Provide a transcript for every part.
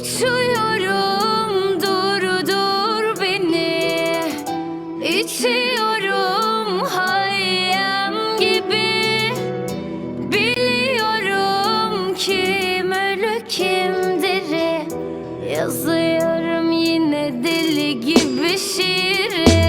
Uçuyorum durdur beni. İçiyorum hayyam gibi. Biliyorum kim ölü kim diri Yazıyorum yine deli gibi şiiri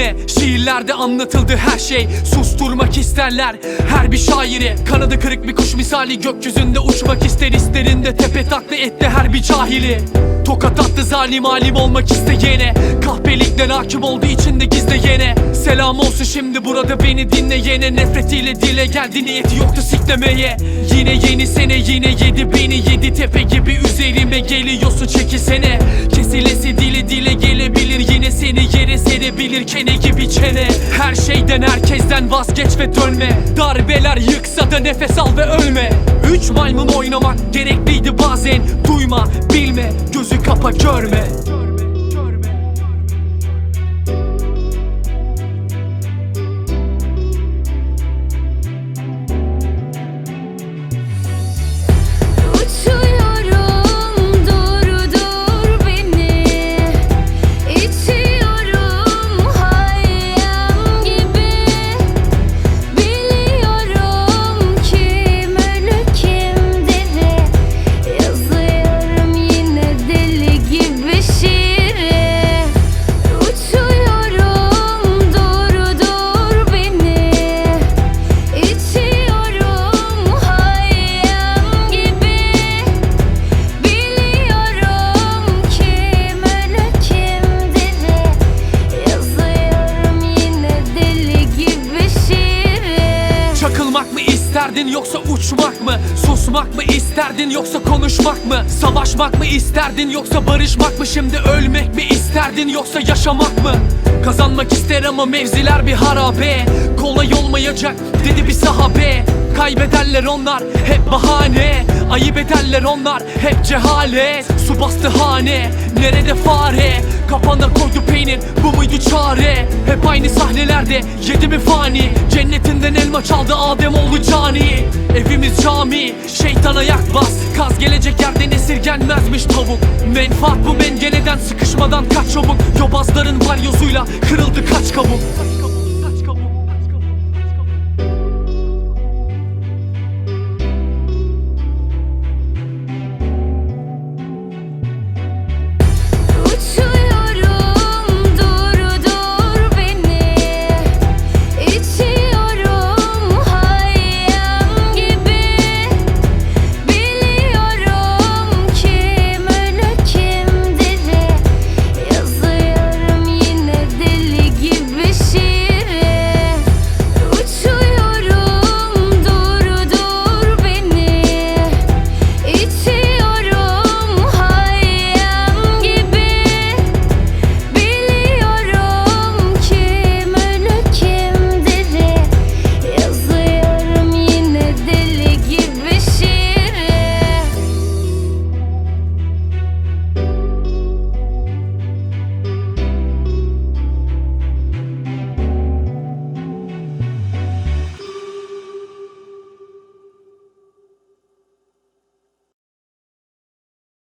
Dinle şiirlerde anlatıldı her şey. Susturmak isterler her bir şairi. Kanadı kırık bir kuş misali gökyüzünde uçmak ister isterinde Tepe takla etti her bir cahili. Tokat attı zalim alim olmak isteyene. Kahpelikten hakim olduğu içinde gizleyene. Selam olsun şimdi burada beni dinleyene. Nefretiyle dile geldi niyeti yoktu siklemeye. Yine yeni sene yine yedi beni yedi tepe gibi üzerime geliyorsun çekilsene Kesilesi dili dile seni yere serebilir kene gibi çene Her şeyden herkesten vazgeç ve dönme. Darbeler yıksa da nefes al ve ölme. Üç maymun oynamak gerekliydi bazen. Duyma bilme gözü kapa görme Çakılmak mı isterdin yoksa uçmak mı? Susmak mı isterdin yoksa konuşmak mı? Savaşmak mı isterdin yoksa barışmak mı? Şimdi ölmek mi isterdin yoksa yaşamak mı? Kazanmak ister ama mevziler bir harabe Kolay olmayacak dedi bir sahabe Kaybederler onlar hep bahane Ayıp ederler onlar hep cehalet Su bastı hane nerede fare Kapana koydu peynir bu muydu çare? Hep aynı sahnelerde yedi mi fani? Cennetinden elma çaldı Adem oğlu cani. Evimiz cami şeytana yak bas Kaz gelecek yerden esirgenmezmiş tavuk. Menfaat bu mengeneden sıkışmadan kaç çabuk. Yobazların balyozuyla kırıldı kaç kabuk